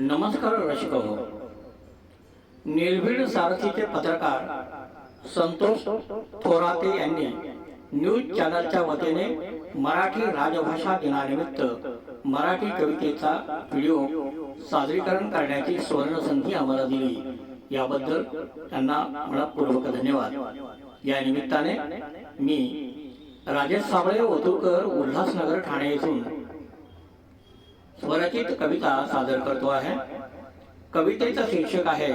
नमस्कार रसिक हो निर्भीड सारथीचे पत्रकार संतोष थोराते यांनी न्यूज चॅनलच्या वतीने मराठी राजभाषा दिनानिमित्त मराठी कवितेचा व्हिडिओ सादरीकरण करण्याची सुवर्ण संधी आम्हाला दिली. याबद्दल त्यांना मनपूर्वक धन्यवाद. या निमित्ताने मी राजेश साबळे ओतुरकर उल्हासनगर ठाणे येथून स्वरचित कविता सादर करतो आहे. कवितेचं शीर्षक आहे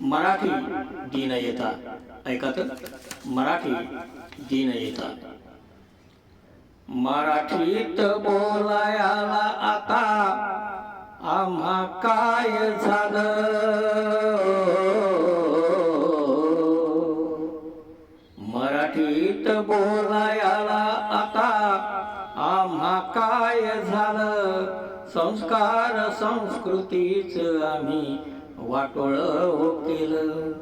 मराठी दिन येता. ऐकत मराठी दिन येता. मराठीत बोलायला आता आम्हा काय झालं? मराठीत बोलाया काय झालं? संस्कार संस्कृतीच आम्ही वाटोळ केलं.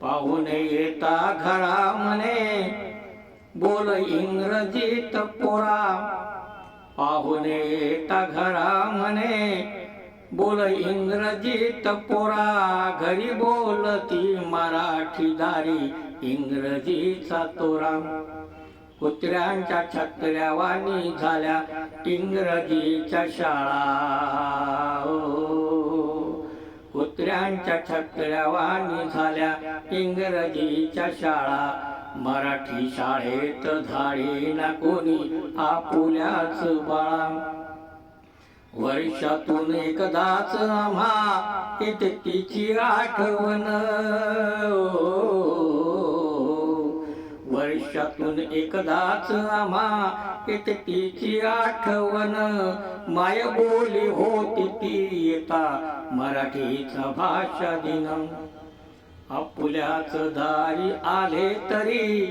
पाहुणे येता घरा म्हणे बोल इंग्रजीत पोरा. पाहुणे येता घरा म्हणे बोल इंग्रजीत पोरा. घरी बोलती मराठी दारी इंग्रजीचा तोरा. कुत्र्यांच्या छत्र्या वाणी झाल्या इंग्रजीच्या शाळा. कुत्र्यांच्या छत्र्या वाणी झाल्या इंग्रजीच्या शाळा. मराठी शाळेत झाडे ना कोणी आपुल्याच बाळा. वर्षातून एकदाच आम्हा इतकीची आठवण. आयुष्यातून एकदाच आम्हा येते तिची आठवण. माय बोली होती ती येता मराठीचा भाषा दिन. आपुल्याच दारी आले तरी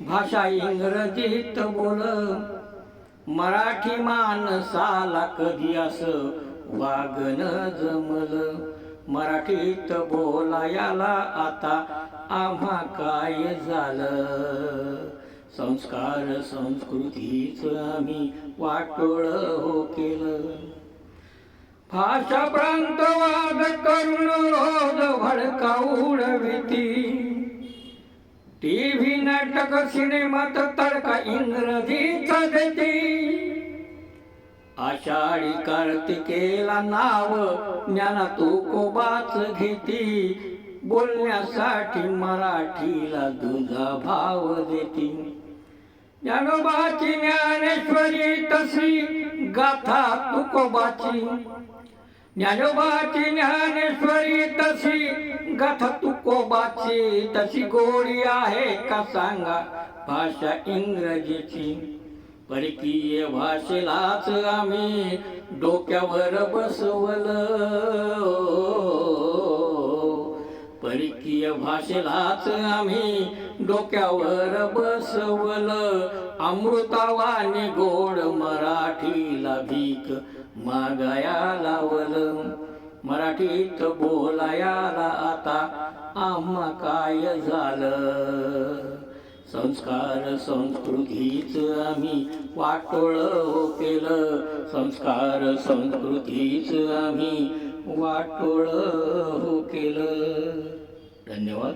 भाषा इंग्रजीत बोल. मराठी माणसाला कधी असं वागण जमलं? मराठीत बोलायला आता आम्हा काय झालं? संस्कार संस्कृतीच आम्ही वाटोळ हो केलं. भाषा प्रांतवाद करून रोज भडका उडविती टीव्ही नाटक सिनेमात तडका इंग्रजीचा देती. आषाढी कार्तिकेला नाव ज्ञाना तू कोबाच घेती. बोलण्यासाठी मराठीला दुधा भाव देती. ज्ञानोबाची ज्ञानेश्वरी तशी गाथा तुकोबाची. ज्ञानोबाची ज्ञानेश्वरी तशी गाथा तुकोबाची. तशी गोडी आहे का सांगा भाषा इंग्रजीची. परकीय भाषेलाच आम्ही डोक्यावर बसवलं. परकीय भाषेलाच आम्ही डोक्यावर बसवलं. अमृतावानी गोड मराठीला भीक मागाया लावल. मराठीत बोलायाला आता आम्हा काय झालं? संस्कार संस्कृतीच आम्ही वाटोळ हो केलं. संस्कार संस्कृतीच आम्ही वाटोळ हो केलं. धन्यवाद.